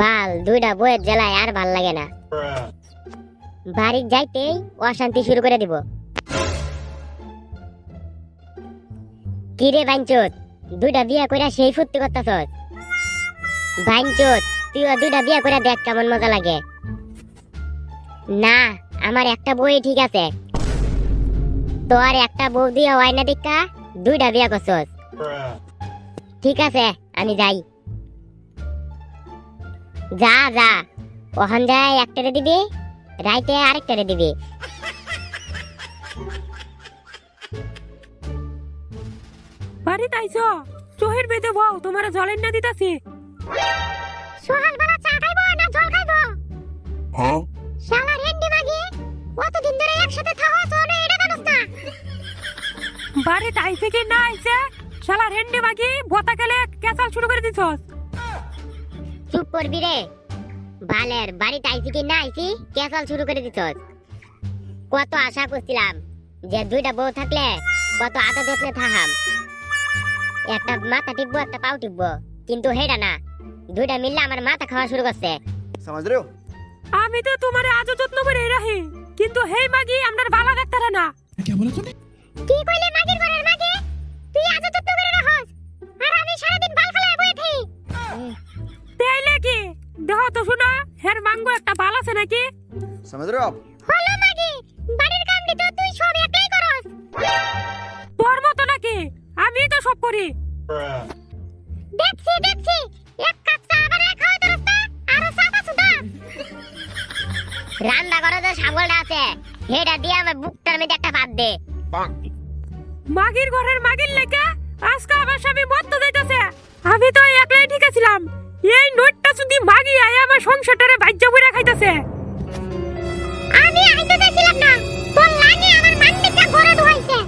বাল, দুইটা বইয়ের জেলায় আর ভালো লাগে না। বাড়ির যাইতেই অশান্তি শুরু করে দিব। কিরে বাইনচোত দুইটা বিয়া কইরা সেই ফুর্তি করতাছস? বাইনচোত তুইও দুইটা বিয়া কইরা দেখ কেমন মজা লাগে। না, আমার একটা বই ঠিক আছে। তোর একটা বউ দিয়ে হয় না দেখা দুইটা বিয়া করছস। ঠিক আছে, আমি যাই। যা যা। ওখান যায় একটারে দিবি রাইতে আরেকটারে দিবি। বাড়িতে আইছো চোহের বেঁধে বউ তোমার জলের না দিতাছি। সোহাল বালা চা খাইবো না জল খাইবো? Huh? শালার হেন্ডি মাগি কতদিন ধরে একসাথে থাকো চলে এটা জানোস না বাড়িতে আইছে কি না আইছে শালার হেন্ডি মাগি বতা গেলে কেচাল শুরু করে দিছস। চুপ করবি রে। বালের বাড়িতে আইছি কি না আইছি কেসল শুরু করে দিছ কত আশা করছিলাম যে দুইটা বউ থাকলে কত আদা দেখলে থাহাম। একটা মাথা টিপবো একটা পাও টিপবো কিন্তু হেডা না। দুইটা মিললে আমার মাথা খাওয়া শুরু করছে। সমাজ রে আমি তো তোমারে আজও যত্ন করে রাখি কিন্তু হেই মাগি আমনার ভালো দেখতারা না। কি বলছ কি কইলে মাগির ঘরের মাগি? হ্যাঁ, হের মাঙ্গো একটা বাল আছে নাকি? সমুদ্র হলো নাকি বাড়ির কাম তো তুই সব একাই করস? তোর মতো নাকি? আমি তো সব করি। দেখছি দেখছি এক কাপ চা আবার এক হয় রাস্তা আর সাফা সুদা রান্না করে যে শাবলটা আছে হেডা দিয়ে আমার বুকটার মধ্যে একটা ভাত দে। মাগির ঘরের মাগির লেখা আজকে আবার সবই মত দিতেছে আমি তো এক আমার সংসারটারে বাজ্য বইরা খাইতাছে। আমি আইতে চাইছিলাম না। তোর লাগে আমার মান্ডিটা গড়ে ধুইছে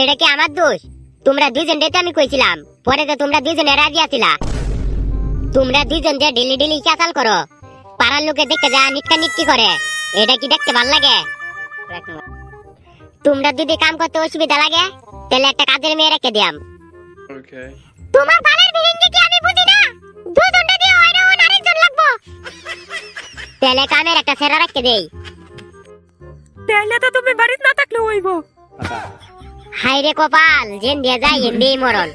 এটা কি আমার দোষ? তোমরা দুইজন রেতে আমি কইছিলাম। পরে তো তোমরা দুইজনে রাজি আছিলা। তোমরা দুইজন যে ডেলি ডেলি চাচাল করো পাড়ার লোকে দেখতে যা নিটকা নিটকি করে। এটা কি দেখতে ভালো লাগে? তোমরা যদি কাম করতে অসুবিধা লাগে তাহলে একটা কাজের মেয়ে রেখে দিয়াম। তোমার বালের বিরিঞ্জি কি আমি বুঝি না? তাহলে কামের একটা সেরা রাখতে দেই। তাহলে তো তুমি বাড়িতে না থাকলে হইব। হাই রে কপাল জেন দিয়ে যায় এমনি মরণ।